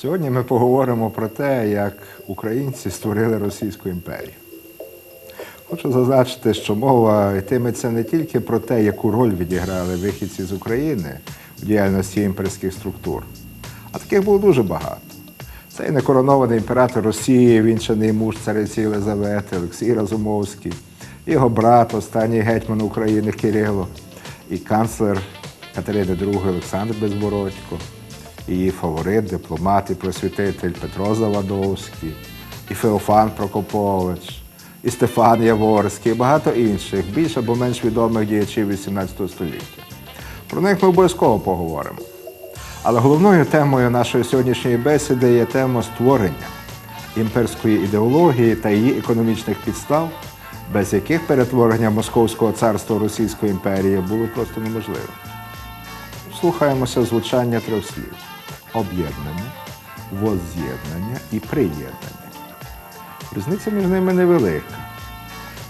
Сьогодні ми поговоримо про те, як українці створили Російську імперію. Хочу зазначити, що мова йтиметься не тільки про те, яку роль відіграли вихідці з України в діяльності імперських структур, а таких було дуже багато. Це і некоронований імператор Росії, вінчаний муж цариці Єлизавети, Олексій Разумовський, його брат, останній гетьман України Кирило, і канцлер Катерини II Олександр Безбородько, її фаворит, дипломат і просвітитель Петро Завадовський, і Феофан Прокопович, і Стефан Яворський, і багато інших, більш або менш відомих діячів XVIII століття. Про них ми обов'язково поговоримо. Але головною темою нашої сьогоднішньої бесіди є тема створення імперської ідеології та її економічних підстав, без яких перетворення Московського царства в Російську імперію було просто неможливим. Слухаємося звучання трьох слів: об'єднання, возз'єднання і приєднання. Різниця між ними невелика.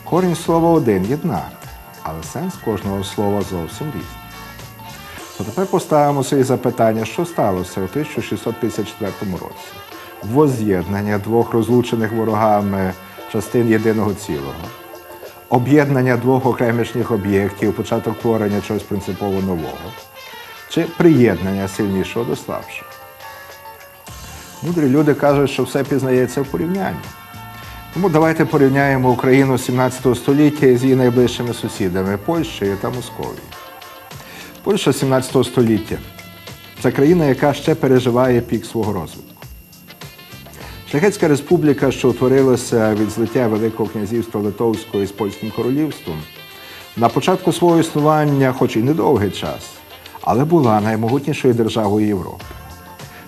Корінь слова один єднати, але сенс кожного слова зовсім різний. То тепер поставимо собі запитання, що сталося у 1654 році. Возз'єднання двох розлучених ворогами частин єдиного цілого, об'єднання двох окремішніх об'єктів, початок творення чогось принципово нового, чи приєднання сильнішого до слабшого. Мудрі люди кажуть, що все пізнається в порівнянні. Тому давайте порівняємо Україну 17 століття з її найближчими сусідами Польщею та Московією. Польща 17 століття це країна, яка ще переживає пік свого розвитку. Шляхетська республіка, що утворилася від злиття Великого князівства Литовського із Польським королівством, на початку свого існування, хоч і недовгий час, але була наймогутнішою державою Європи.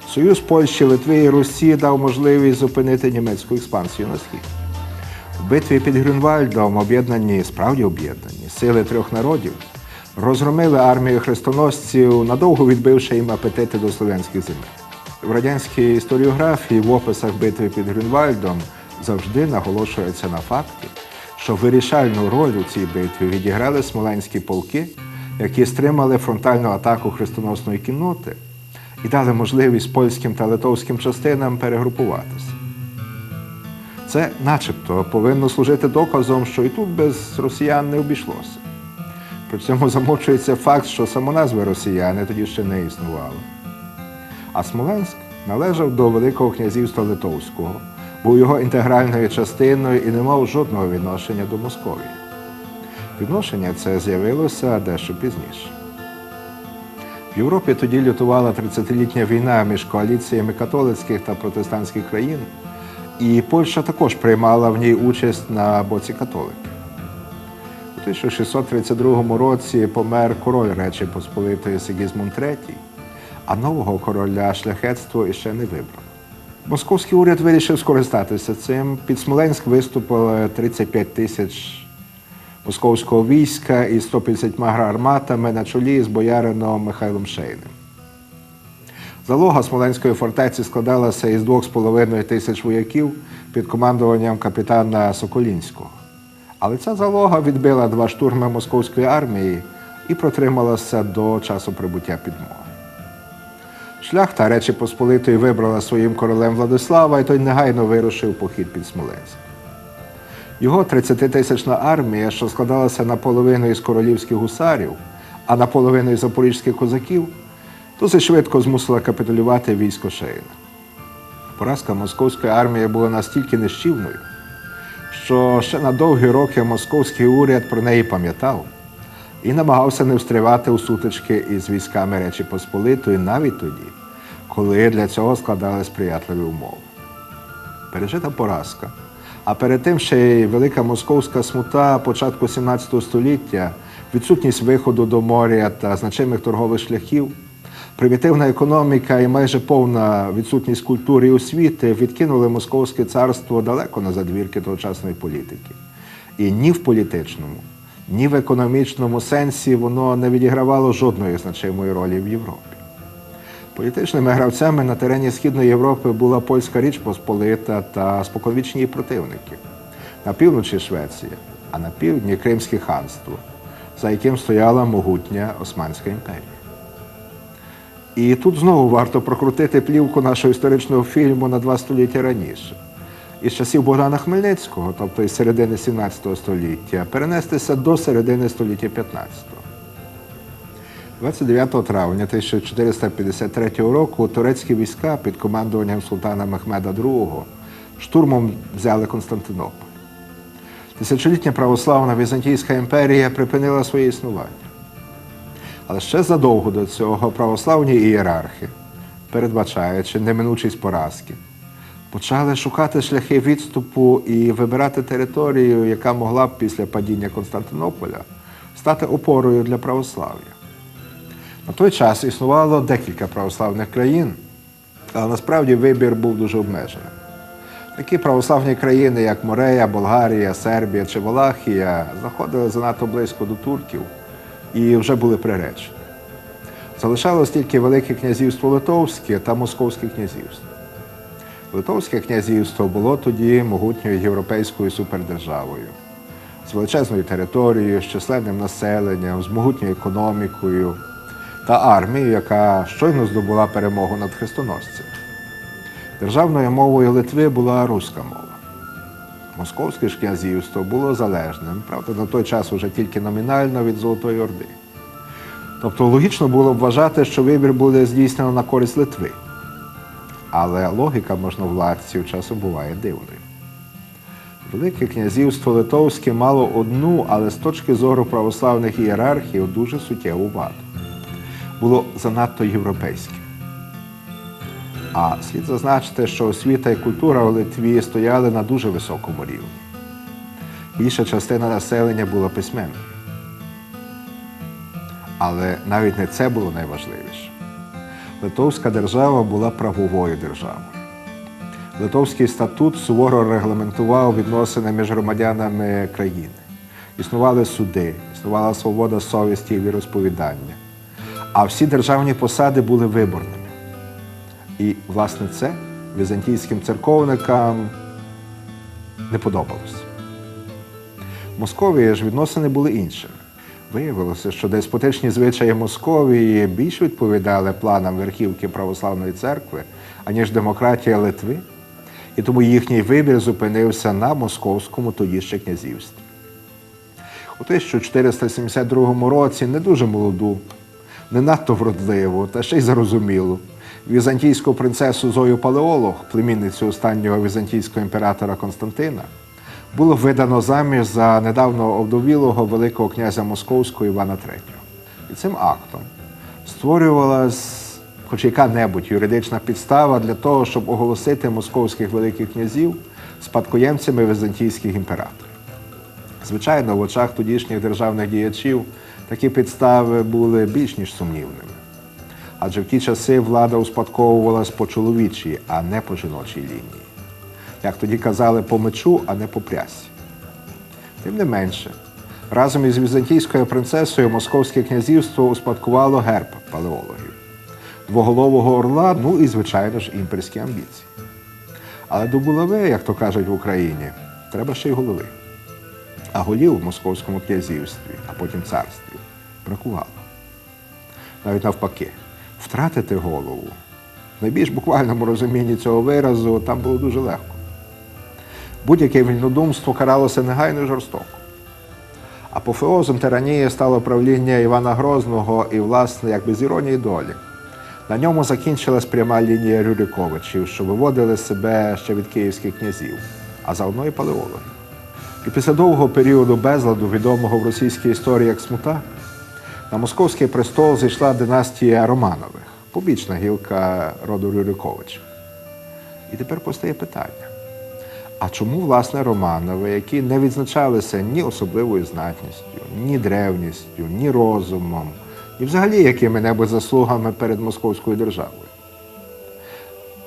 Союз Польщі, Литви і Русі дав можливість зупинити німецьку експансію на схід. В битві під Грюнвальдом об'єднані, справді об'єднані сили трьох народів розгромили армію хрестоносців, надовго відбивши їм апетити до слов'янських земель. В радянській історіографії в описах битви під Грюнвальдом завжди наголошується на факті, що вирішальну роль у цій битві відіграли смоленські полки, які стримали фронтальну атаку хрестоносної кінноти і дали можливість польським та литовським частинам перегрупуватися. Це, начебто, повинно служити доказом, що і тут без росіян не обійшлося. При цьому замовчується факт, що самоназви росіяни тоді ще не існувало. А Смоленськ належав до Великого князівства Литовського, був його інтегральною частиною і не мав жодного відношення до Московії. Відношення це з'явилося дещо пізніше. В Європі тоді лютувала 30-літня війна між коаліціями католицьких та протестантських країн, і Польща також приймала в ній участь на боці католиків. У 1632 році помер король Речі Посполитої Сигізмунд III, а нового короля шляхетство іще не вибрав. Московський уряд вирішив скористатися цим. Під Смоленськ виступили 35 тисяч московського війська із 150 гарматами на чолі з боярином Михайлом Шейним. Залога Смоленської фортеці складалася із 2,5 тисяч вояків під командуванням капітана Соколінського. Але ця залога відбила два штурми московської армії і протрималася до часу прибуття підмоги. Шляхта Речі Посполитої вибрала своїм королем Владислава, і той негайно вирушив похід під Смоленськ. Його 30-тисячна армія, що складалася наполовину із королівських гусарів, а наполовину із запорізьких козаків, досить швидко змусила капітулювати військо Шейна. Поразка московської армії була настільки нищівною, що ще на довгі роки московський уряд про неї пам'ятав і намагався не встрівати у сутички із військами Речі Посполитої навіть тоді, коли для цього складали сприятливі умови. Пережита поразка, а перед тим ще велика московська смута початку 17 століття, відсутність виходу до моря та значимих торгових шляхів, примітивна економіка і майже повна відсутність культури і освіти відкинули Московське царство далеко на задвірки тогочасної політики. І ні в політичному, ні в економічному сенсі воно не відігравало жодної значимої ролі в Європі. Політичними гравцями на терені Східної Європи була польська річ Посполита та споконвічні її противники. На півночі Швеція, а на півдні Кримське ханство, за яким стояла могутня Османська імперія. І тут знову варто прокрутити плівку нашого історичного фільму на два століття раніше. Із часів Богдана Хмельницького, тобто із середини 17 століття, перенестися до середини століття 15. 29 травня 1453 року турецькі війська під командуванням султана Мехмеда II штурмом взяли Константинополь. Тисячолітня православна Візантійська імперія припинила своє існування. Але ще задовго до цього православні ієрархи, передбачаючи неминучість поразки, почали шукати шляхи відступу і вибирати територію, яка могла б після падіння Константинополя стати опорою для православ'я. На той час існувало декілька православних країн, але насправді вибір був дуже обмеженим. Такі православні країни, як Морея, Болгарія, Сербія чи Валахія, знаходили занадто близько до турків і вже були приречені. Залишалось тільки Велике князівство Литовське та Московське князівство. Литовське князівство було тоді могутньою європейською супердержавою з величезною територією, з численним населенням, з могутньою економікою та армією, яка щойно здобула перемогу над хрестоносцями. Державною мовою Литви була руська мова. Московське ж князівство було залежним, правда, на той час уже тільки номінально від Золотої Орди. Тобто логічно було б вважати, що вибір буде здійснено на користь Литви. Але логіка можновладців часом буває дивною. Велике князівство Литовське мало одну, але з точки зору православних ієрархів дуже суттєву ваду. Було занадто європейське. А слід зазначити, що освіта і культура у Литві стояли на дуже високому рівні. Більша частина населення була письменною. Але навіть не це було найважливіше. Литовська держава була правовою державою. Литовський статут суворо регламентував відносини між громадянами країни. Існували суди, існувала свобода совісті і віросповідання. А всі державні посади були виборними. І, власне, це візантійським церковникам не подобалося. В Московії ж відносини були іншими. Виявилося, що деспотичні звичаї Московії більш відповідали планам верхівки православної церкви, аніж демократія Литви, і тому їхній вибір зупинився на московському тоді ще князівстві. У 1472 році не дуже молоду, не надто вродливу, та ще й зарозумілу. Візантійську принцесу Зою Палеолог, племінницю останнього візантійського імператора Константина, було видано заміж за недавно овдовілого Великого князя Московського Івана III. І цим актом створювалась хоч яка-небудь юридична підстава для того, щоб оголосити московських великих князів спадкоємцями візантійських імператорів. Звичайно, в очах тодішніх державних діячів такі підстави були більш ніж сумнівними. Адже в ті часи влада успадковувалась по чоловічій, а не по жіночій лінії. Як тоді казали, по мечу, а не по прясі. Тим не менше, разом із візантійською принцесою Московське князівство успадкувало герб палеологів, двоголового орла, ну і, звичайно ж, імперські амбіції. Але до булави, як то кажуть в Україні, треба ще й голови. А голів в московському князівстві, а потім царстві, бракувало. Навіть навпаки, втратити голову в найбільш буквальному розумінні цього виразу там було дуже легко. Будь-яке вільнодумство каралося негайно і жорстоко. Апофеозом тиранії стало правління Івана Грозного і, власне, якби з іронії долі. На ньому закінчилась пряма лінія Рюриковичів, що виводили себе ще від київських князів, а заодно і палеологів. І після довгого періоду безладу, відомого в російській історії як смута, на московський престол зійшла династія Романових, побічна гілка роду Рюриковичів. І тепер постає питання: а чому, власне, Романови, які не відзначалися ні особливою знатністю, ні древністю, ні розумом, і взагалі якими-небудь заслугами перед московською державою?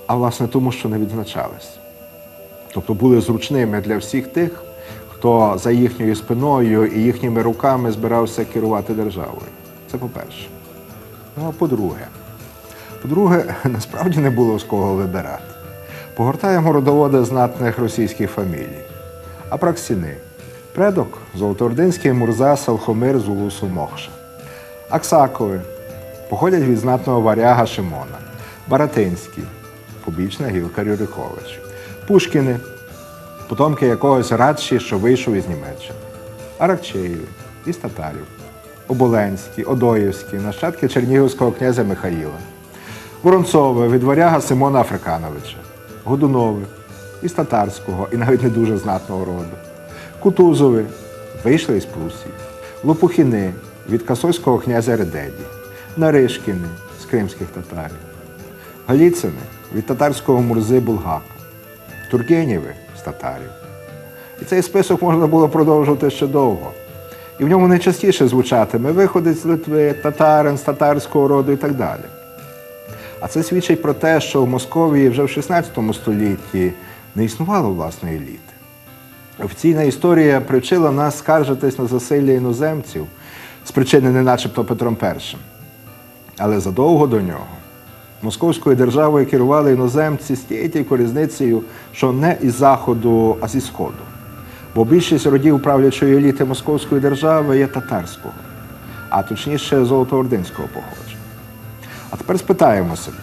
А власне тому, що не відзначались. Тобто були зручними для всіх тих, хто за їхньою спиною і їхніми руками збирався керувати державою. Це по-перше. Ну а по-друге, по-друге, насправді не було з кого вибирати. Погортаємо родоводи знатних російських фамілій. Апраксіни, предок Золотоординський Мурза Салхомир Зулусу Мохша. Аксакови, походять від знатного варяга Шимона, Баратинський, побічна гілка Рюриковича, Пушкіни, потомки якогось радші, що вийшов із Німеччини, Аракчеєві, із татарів, Оболенські, Одоївські, нащадки чернігівського князя Михаїла, Воронцове від варяга Симона Африкановича, Годунове із татарського і навіть не дуже знатного роду, Кутузови вийшли із Прусії, Лопухіни від касойського князя Редеді, Наришкіни з кримських татарів, Галіцини від татарського мурзи Булгака, Тургенєви татарів. І цей список можна було продовжувати ще довго. І в ньому найчастіше звучатиме виходить з Литви, татарин з татарського роду і так далі. А це свідчить про те, що в Московії вже в 16 столітті не існувало власної еліти. Офіційна історія привчила нас скаржитись на засилля іноземців, спричинене начебто Петром І. Але задовго до нього московською державою керували іноземці з тією тільки різницею, що не із заходу, а зі сходу. Бо більшість родів правлячої еліти московської держави є татарського, а точніше золотоординського походження. А тепер спитаємо себе,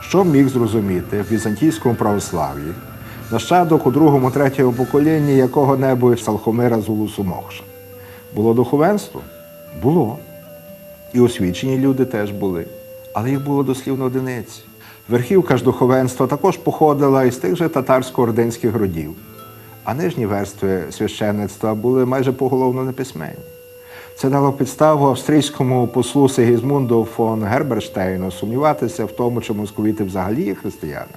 що міг зрозуміти в візантійському православ'ї нащадок у другому, третьому поколінні якого-небудь Салхомира Зулусу Мохша? Було духовенство? Було. І освічені люди теж були, але їх було дослівно одиниці. Верхівка ж духовенства також походила із тих же татарсько-ординських родів, а нижні верстви священництва були майже поголовно неписьменні. Це дало підставу австрійському послу Сигізмунду фон Герберштейну сумніватися в тому, чи московіти взагалі є християни.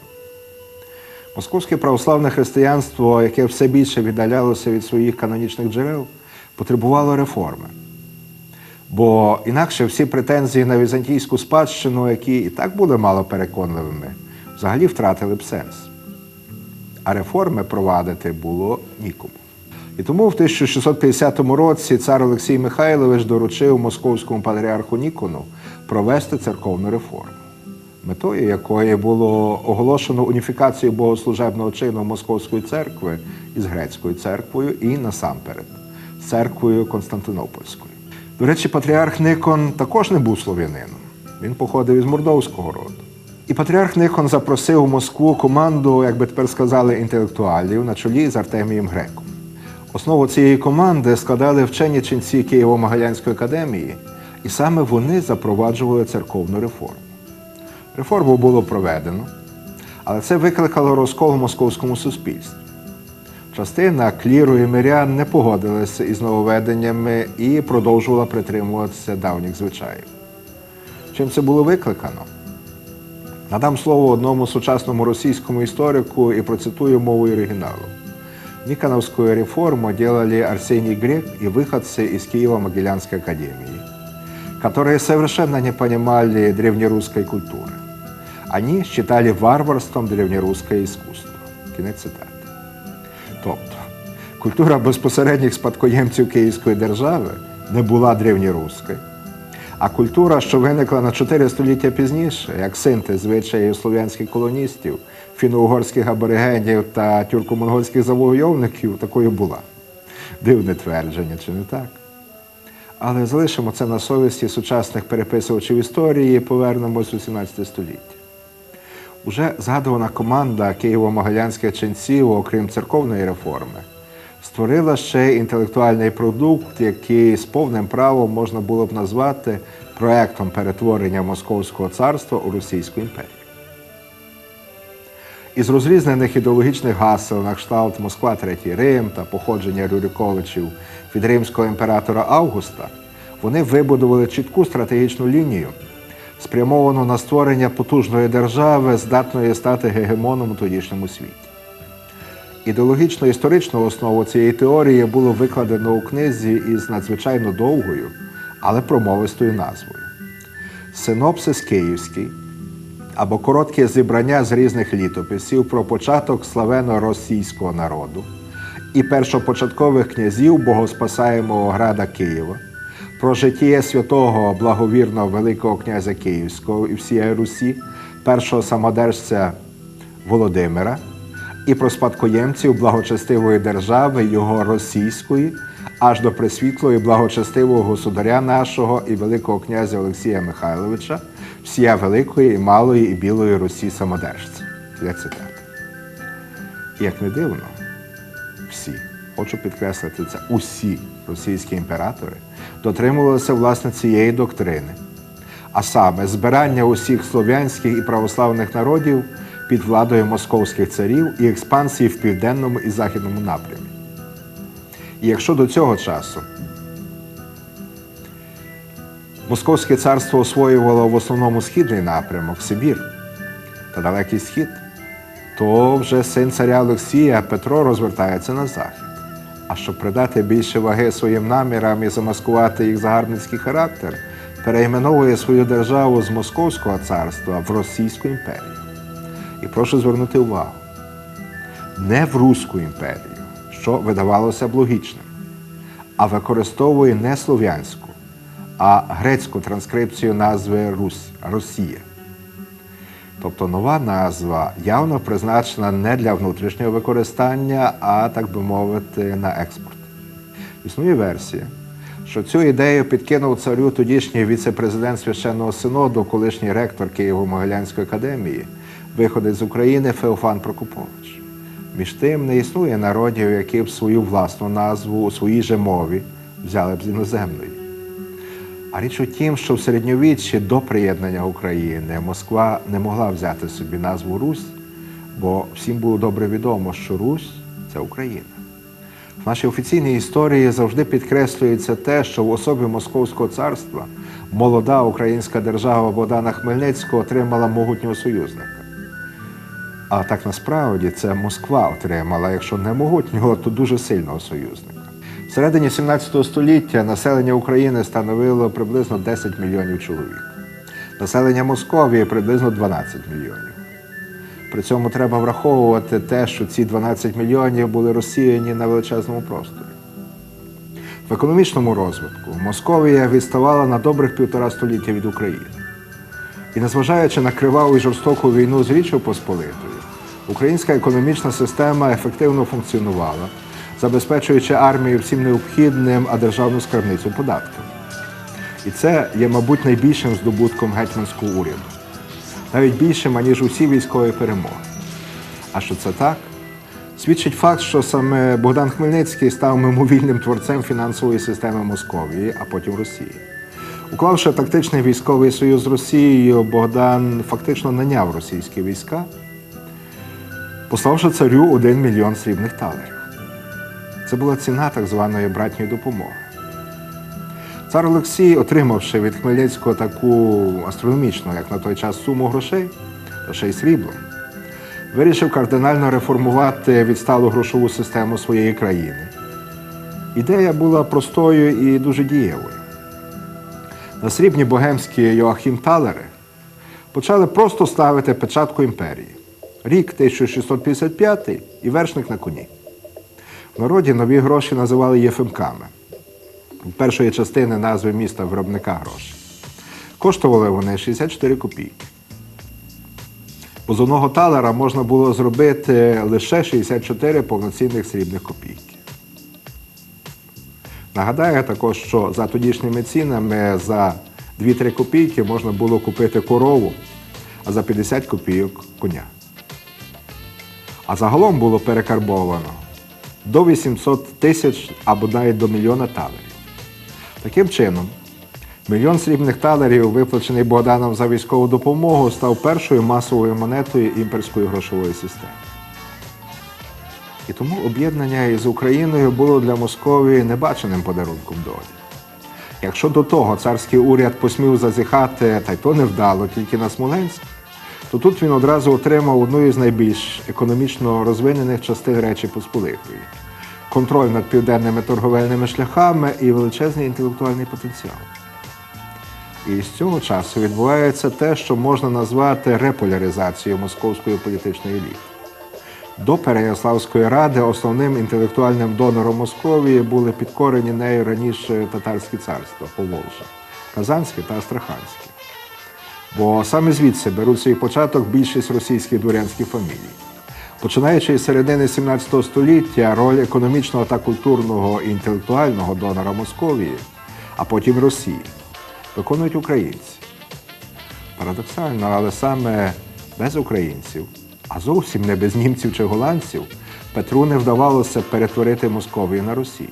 Московське православне християнство, яке все більше віддалялося від своїх канонічних джерел, потребувало реформи. Бо інакше всі претензії на візантійську спадщину, які і так були мало переконливими, взагалі втратили б сенс. А реформи провадити було нікому. І тому в 1650 році цар Олексій Михайлович доручив московському патріарху Нікону провести церковну реформу, метою якої було оголошено уніфікацію богослужебного чину Московської церкви із грецькою церквою і насамперед церквою Константинопольською. До речі, патріарх Никон також не був слов'янином. Він походив із мордовського роду. І патріарх Никон запросив у Москву команду, як би тепер сказали, інтелектуалів на чолі з Артемієм Греком. Основу цієї команди складали вчені ченці Києво-Могилянської академії, і саме вони запроваджували церковну реформу. Реформу було проведено, але це викликало розкол в московському суспільстві. Частина кліру і мирян не погодилася із нововведеннями і продовжувала притримуватися давніх звичаїв. Чим це було викликано? Надам слово одному сучасному російскому историку и процитую мову оригиналу. Никоновскую реформу делали Арсений Грек и выходцы из Киево-Могилянской академии, которые совершенно не понимали древнерусской культуры. Они считали варварством древнерусское искусство. Кінець цитати. Культура безпосередніх спадкоємців Київської держави не була древньоруською, а культура, що виникла на чотири століття пізніше, як синтез звичаїв слов'янських колоністів, фіно-угорських аборигенів та тюрко-монгольських завойовників, такою була. Дивне твердження, чи не так? Але залишимо це на совісті сучасних переписувачів історії і повернемось у 17 століття. Уже згадувана команда Києво-Могилянських ченців, окрім церковної реформи, створила ще інтелектуальний продукт, який з повним правом можна було б назвати проектом перетворення Московського царства у Російську імперію. Із розрізнених ідеологічних гасел на кшталт Москва Третій Рим та походження Рюриковичів від римського імператора Августа, вони вибудували чітку стратегічну лінію, спрямовану на створення потужної держави, здатної стати гегемоном у тодішньому світі. Ідеологічно-історичну основу цієї теорії було викладено у книзі із надзвичайно довгою, але промовистою назвою. Синопсис Київський або коротке зібрання з різних літописів про початок славено-російського народу і першопочаткових князів богоспасаємого града Києва, про життя святого благовірного Великого князя Київського і всієї Русі, першого самодержця Володимира, і про спадкоємців благочестивої держави його російської, аж до пресвітлого і благочестивого государя нашого і Великого князя Олексія Михайловича, всія Великої і Малої і Білої Русі самодержця. Для цитати. Як не дивно, всі, хочу підкреслити це, усі російські імператори дотримувалися власне цієї доктрини, а саме збирання усіх слов'янських і православних народів під владою московських царів і експансії в південному і західному напрямі. І якщо до цього часу Московське царство освоювало в основному східний напрямок Сибір та Далекий Схід, то вже син царя Олексія Петро розвертається на захід. А щоб придати більше ваги своїм намірам і замаскувати їх загарбницький характер, перейменовує свою державу з Московського царства в Російську імперію. І прошу звернути увагу, не в Руську імперію, що видавалося б логічним, а використовує не слов'янську, а грецьку транскрипцію назви Русь Росія. Тобто нова назва явно призначена не для внутрішнього використання, а так би мовити, на експорт. Існує версія, що цю ідею підкинув царю тодішній віце-президент священного синоду, колишній ректор Києво-Могилянської академії, виходить з України Феофан Прокопович. Між тим не існує народів, які б свою власну назву у своїй же мові взяли б з іноземної. А річ у тім, що в середньовіччі до приєднання України Москва не могла взяти собі назву Русь, бо всім було добре відомо, що Русь це Україна. В нашій офіційній історії завжди підкреслюється те, що в особі Московського царства молода українська держава Богдана Хмельницького отримала могутнього союзника. А так насправді це Москва отримала, якщо не могутнього, то дуже сильного союзника. В середині 17 століття населення України становило приблизно 10 мільйонів чоловік. Населення Московії приблизно 12 мільйонів. При цьому треба враховувати те, що ці 12 мільйонів були розсіяні на величезному просторі. В економічному розвитку Московія відставала на добрих півтора століття від України. І незважаючи на криваву і жорстоку війну з Річчю Посполитою, українська економічна система ефективно функціонувала, забезпечуючи армію всім необхідним, а державну скарбницю податками. І це є, мабуть, найбільшим здобутком гетьманського уряду, навіть більшим, аніж усі військові перемоги. А що це так? Свідчить факт, що саме Богдан Хмельницький став мимовільним творцем фінансової системи Московії, а потім Росії. Уклавши тактичний військовий союз з Росією, Богдан фактично наняв російські війська, пославши царю один мільйон срібних талерів. Це була ціна так званої братньої допомоги. Цар Олексій, отримавши від Хмельницького таку астрономічну, як на той час, суму грошей, грошей сріблом, вирішив кардинально реформувати відсталу грошову систему своєї країни. Ідея була простою і дуже дієвою. На срібні богемські Йоахім Талери почали просто ставити печатку імперії. Рік 1655 і вершник на коні. В народі нові гроші називали єфимками. Першої частини назви міста виробника грошей. Коштували вони 64 копійки. З одного талера можна було зробити лише 64 повноцінних срібних копійки. Нагадаю також, що за тодішніми цінами за 2-3 копійки можна було купити корову, а за 50 копійок коня. А загалом було перекарбовано до 800 тисяч або навіть до мільйона талерів. Таким чином, мільйон срібних талерів, виплачений Богданом за військову допомогу, став першою масовою монетою імперської грошової системи. І тому об'єднання із Україною було для Московії небаченим подарунком долі. Якщо до того царський уряд посмів зазіхати, та й то невдало, тільки на Смоленськ, то тут він одразу отримав одну із найбільш економічно розвинених частин Речі Посполитої контроль над південними торговельними шляхами і величезний інтелектуальний потенціал. І з цього часу відбувається те, що можна назвати реполяризацією московської політичної еліти. До Переяславської ради основним інтелектуальним донором Московії були підкорені нею раніше татарські царства Поволжя, Казанське та Астраханське. Бо саме звідси беруть свій початок більшість російських дворянських фамілій. Починаючи з середини 17 століття, роль економічного та культурного і інтелектуального донора Московії, а потім Росії, виконують українці. Парадоксально, але саме без українців, а зовсім не без німців чи голландців, Петру не вдавалося перетворити Московію на Росію.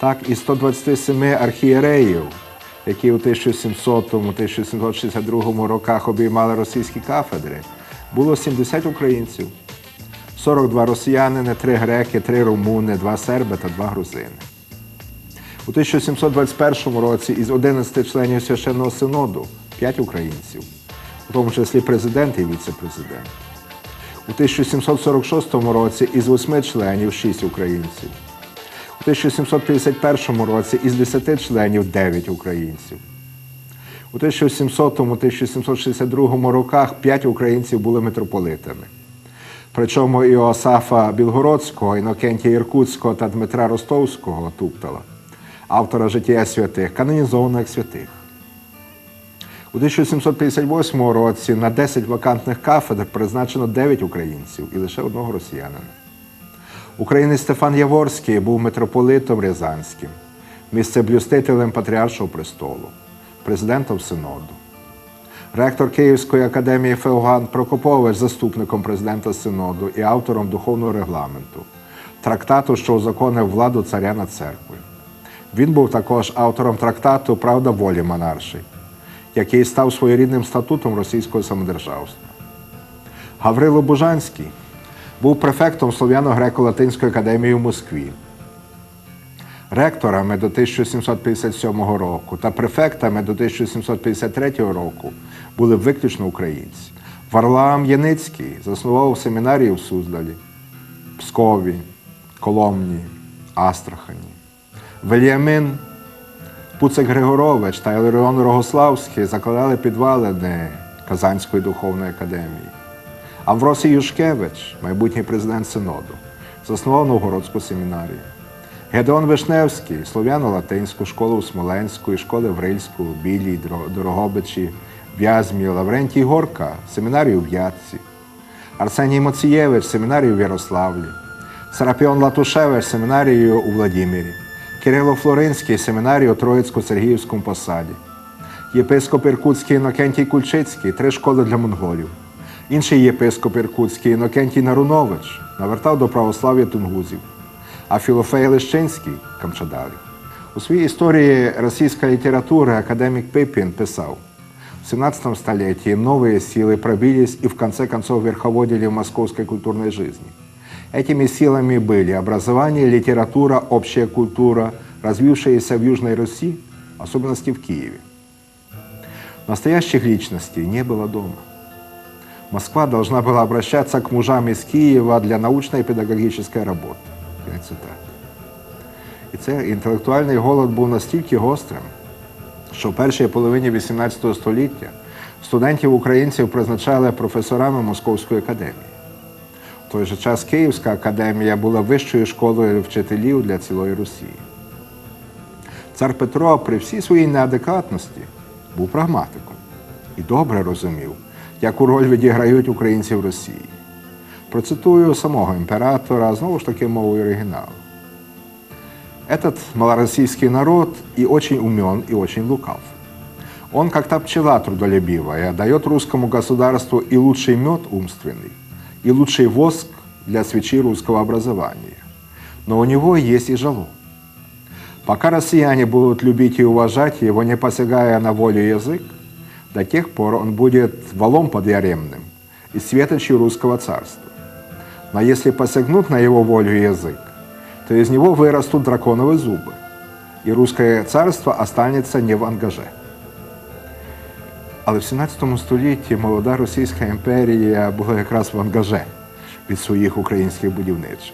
Так, із 127 архієреїв, які у 1700-1762 роках обіймали російські кафедри, було 70 українців, 42 росіянини, 3 греки, 3 румуни, 2 серби та 2 грузини. У 1721 році із 11 членів священного синоду 5 українців, у тому числі президент і віце-президент. У 1746 році із 8 членів 6 українців. У 1751 році із 10 членів 9 українців. У 1700-1762 роках 5 українців були митрополитами. Причому Іосафа Білгородського, Інокентія Іркутського та Дмитра Ростовського Туптала, автора життя святих, канонізовано як святих. У 1758 році на 10 вакантних кафедр призначено 9 українців і лише одного росіянина. Українець Стефан Яворський був митрополитом Рязанським, місцеблюстителем Патріаршого престолу, президентом Синоду. Ректор Київської академії Феоган Прокопович заступником президента Синоду і автором духовного регламенту, трактату, що узаконив владу царя над церквою. Він був також автором трактату Правда волі монарший, який став своєрідним статутом російського самодержавства. Гаврило Бужанський був префектом Слов'яно-греко-латинської академії в Москві. Ректорами до 1757 року та префектами до 1753 року були виключно українці. Варлаам Яницький заснував семінарію в Суздалі, Пскові, Коломні, Астрахані. Вельямин Пуцик Григорович та Іларіон Рогославський закладали підвалини Казанської духовної академії. Амвросій Юшкевич, майбутній президент Синоду, заснував Новгородську семінарію. Гедеон Вишневський, слов'яно-латинську школу у Смоленську, і школи в Рильську, Білій, Дорогобичі, В'язмі, Лаврентій Горка, семінарію в Ятці, Арсеній Моцієвич, семінарію в Ярославлі, Сарапіон Латушевич, семінарію у Владимирі, Кирило Флоринський, семінарію у Троїцько-Сергіївському посаді, єпископ Іркутський Інокентій Кульчицький, три школи для монголів. Інший єпископ Іркутський Інокентій Нарунович навертав до православ'я тунгузів, а Філофей Лещинський камчадалів. У своїй історії російської літератури академік Пипін писав, в 17 столетии новые силы пробились и в конце концов верховодили в московской культурной жизни. Этими силами были образование, литература, общая культура, развившаяся в Южной Руси, в особенности в Киеве. Настоящих личностей не было дома. Москва должна была обращаться к мужам из Киева для научной и педагогической работи. Кінець цитати. І цей інтелектуальний голод був настільки гострим, що в першій половині XVIII століття студентів українців призначали професорами Московської академії. В той же час Київська академія була вищою школою вчителів для цілої Росії. Цар Петро при всій своїй неадекватності був прагматиком і добре розумів, яку роль відіграють українці в Росії. Процитую самого імператора, знову ж таки мовою оригіналу. Этот малороссийский народ и очень умен, и очень лукав. Он, как та пчела трудолюбивая, дает русскому государству и лучший мед умственный, и лучший воск для свечи русского образования. Но у него есть и жало. Пока россияне будут любить и уважать его, не посягая на волю и язык, до тех пор он будет валом подъяремным и светочью русского царства. Но если посягнут на его волю и язык, то из него вырастут драконовые зубы, и русское царство останется не в ангаже. Але в 17 столітті молода Російська імперія була якраз в ангаже від своїх українських будівничих.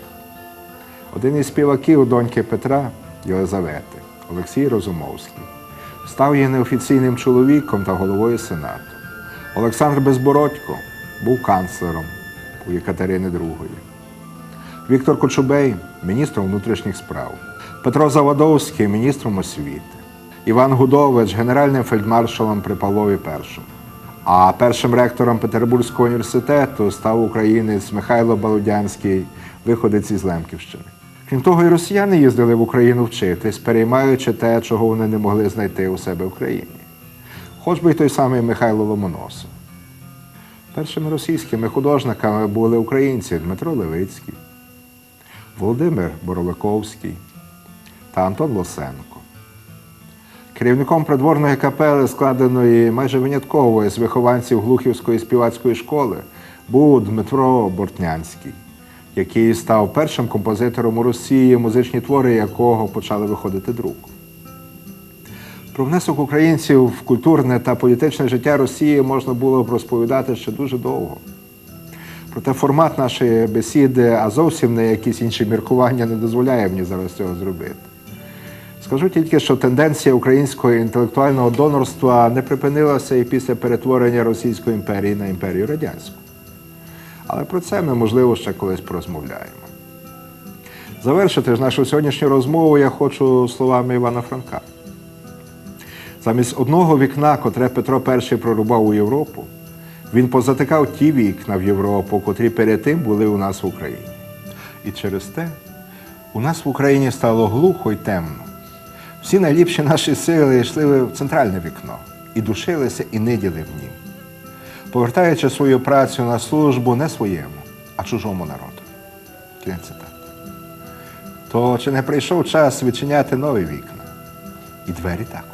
Один із співаків доньки Петра Єлизавети, Олексій Розумовський, став її неофіційним чоловіком та головою Сенату. Олександр Безбородько був канцлером у Єкатерини II. Віктор Кочубей міністром внутрішніх справ, Петро Заводовський міністром освіти, Іван Гудович генеральним фельдмаршалом при Павлові І. А першим ректором Петербурзького університету став українець Михайло Балудянський, виходець із Лемківщини. Крім того, і росіяни їздили в Україну вчитись, переймаючи те, чого вони не могли знайти у себе в країні. Хоч би й той самий Михайло Ломоносов. Першими російськими художниками були українці Дмитро Левицький, Володимир Боровиковський та Антон Лосенко. Керівником придворної капели, складеної майже винятково з вихованців Глухівської співацької школи, був Дмитро Бортнянський, який став першим композитором у Росії, музичні твори якого почали виходити друком. Про внесок українців в культурне та політичне життя Росії можна було б розповідати ще дуже довго. Проте формат нашої бесіди, а зовсім не якісь інші міркування не дозволяє мені зараз цього зробити. Скажу тільки, що тенденція українського інтелектуального донорства не припинилася і після перетворення Російської імперії на імперію радянську. Але про це ми, можливо, ще колись порозмовляємо. Завершити ж нашу сьогоднішню розмову я хочу словами Івана Франка. Замість одного вікна, котре Петро І прорубав у Європу, він позатикав ті вікна в Європу, котрі перед тим були у нас в Україні. І через те у нас в Україні стало глухо й темно. Всі найліпші наші сили йшли в центральне вікно і душилися, і ниділи в нім, повертаючи свою працю на службу не своєму, а чужому народу. Кінець цитати. То чи не прийшов час відчиняти нові вікна? І двері також.